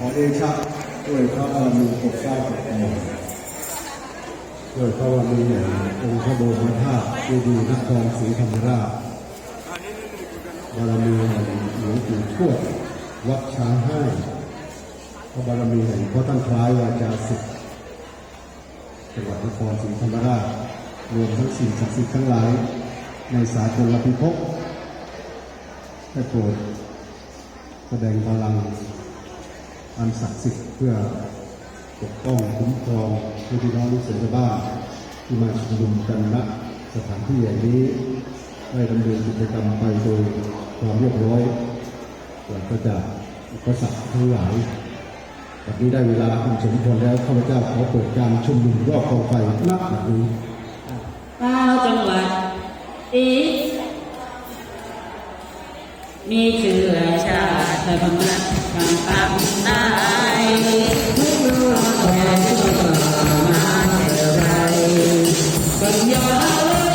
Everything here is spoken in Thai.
ขอเดชะด้วยพระบารมีปกเกล้าปกกระหม่อมด้วยพระบารมีแห่งองค์พระบรมธาตุเจดีย์นครศรีธรรมราชบารมีแห่งหลวงปู่ทวดวัดช้างให้พระบารมีแห่งพระตั้งคล้ายวาจาสิทธิ์จังหวัดนครศรีธรรมราชรวมทั้งสิ่งศักดิ์สิทธิ์ทั้งหลาย ในสากลพิภพได้โปรดแสดงพลัง อันศักดิ์สิทธิ์เพื่อปกป้องคุ้มครองผู้พี่น้องลูกเสือชาวบ้าที่มาชุมนุมกันณสถานที่แห่งนี้ได้ดำเนินกิจกรรมไปโดยความเรียบร้อยปราศจากอุปสรรคทั้งหลายวันนี้ได้เวลาอันสมควรแล้วข้าพเจ้าขอเปิดการชุมนุมรอบกองไฟณบัดนี้เก้าจังหวัดอีมีเชื้อชาติบำรัดบางปา รื่